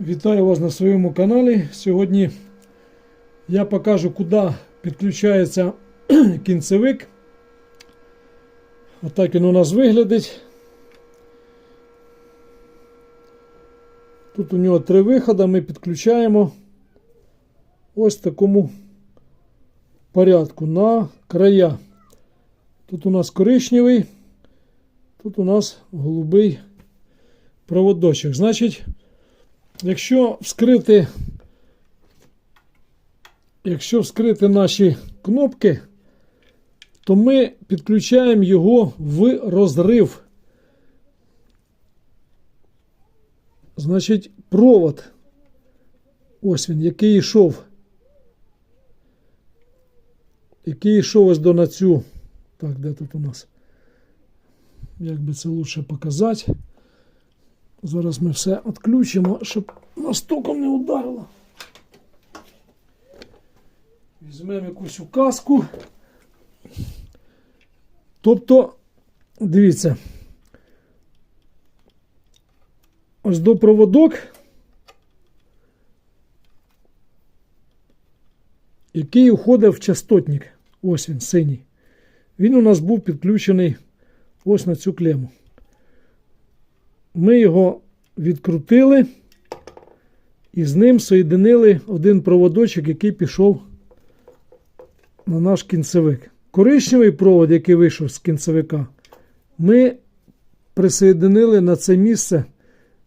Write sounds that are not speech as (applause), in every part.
Вітаю вас на своєму каналі. Сьогодні я покажу, куди підключається (clears throat) кінцевик. Отак він у нас виглядить. Тут у нього три виходи, ми підключаємо ось в такому порядку на края. Тут у нас коричневий, тут у нас голубий проводочок. Значить, якщо вскрити, якщо вскрити наші кнопки, то ми підключаємо його в розрив. Значить, провод, ось він, який йшов, який йшов ось до на цю. Так, де тут у нас? Як би це лучше показати? Зараз ми все відключимо, щоб нас током не ударило. Візьмемо якусь указку. Тобто, дивіться, ось до проводок, який уходив в частотник. Ось він, синій. Він у нас був підключений ось на цю клему. Ми його відкрутили і з ним соєдинили один проводочок, який пішов на наш кінцевик. Коричневий провод, який вийшов з кінцевика, ми присоєдинили на це місце,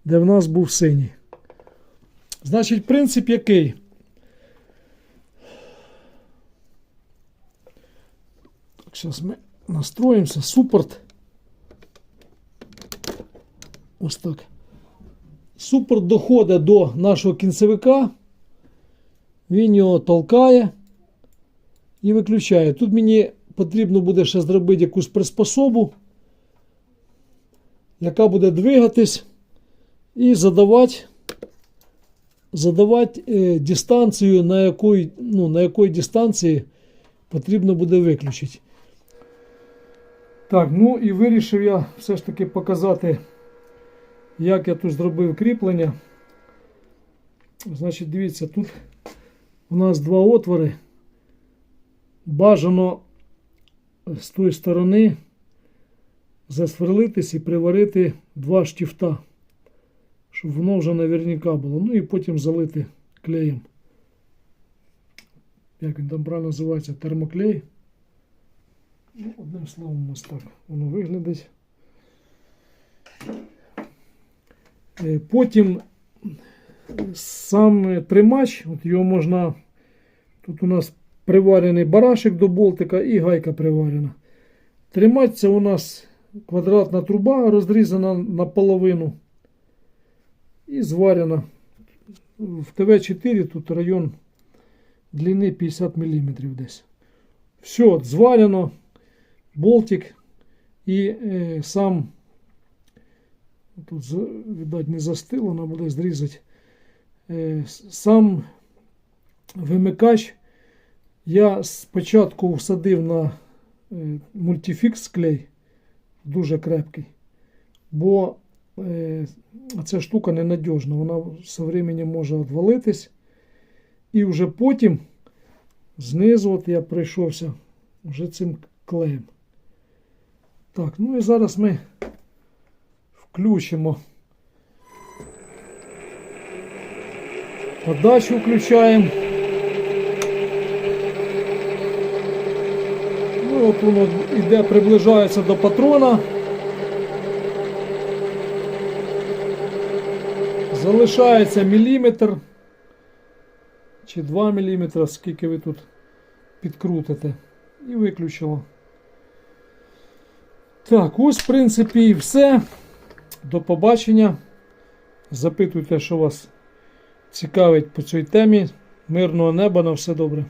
де в нас був синій. Значить, принцип який? Так, зараз ми настроїмося. Супорт. Ось так. Супорт доходить до нашого кінцевика. Він його толкає і виключає. Тут мені потрібно буде ще зробити якусь приспособу, яка буде двигатись і задавати задавати е, дистанцію, на якої, ну, на якої дистанції потрібно буде виключити. Так, ну і вирішив я все ж таки показати, як я тут зробив кріплення. Значить, дивіться, тут у нас два отвори. Бажано з тої сторони засверлитись і приварити два штифта, щоб воно вже наверняка було. Ну і потім залити клеєм. Як він там правильно називається? Термоклей. Ну, одним словом, ось так воно виглядить. Е, Потім сам тримач, от його можна. Тут у нас приварений барашек до болтика і гайка приварена. Тримач це у нас квадратна труба розрізана наполовину і зварена. В ТВ-4 тут район длини 50 мм десь. Все, зварено, болтик і е, сам тут, видать, не застило, треба буде зрізати. Е, сам вимикач я спочатку всадив на е, мультифікс клей, дуже крепкий, бо е, ця штука ненадіжна, вона з часом може відвалитись. І вже потім знизу от я пройшовся вже цим клеєм. Так, ну і зараз ми включимо. Подачу включаємо. Ну, от воно іде, приближається до патрона. Залишається міліметр чи 2 мм, скільки ви тут підкрутите. І виключило. Так, ось, в принципі, і все. До побачення. Запитуйте, що вас цікавить по цій темі. Мирного неба на все добре.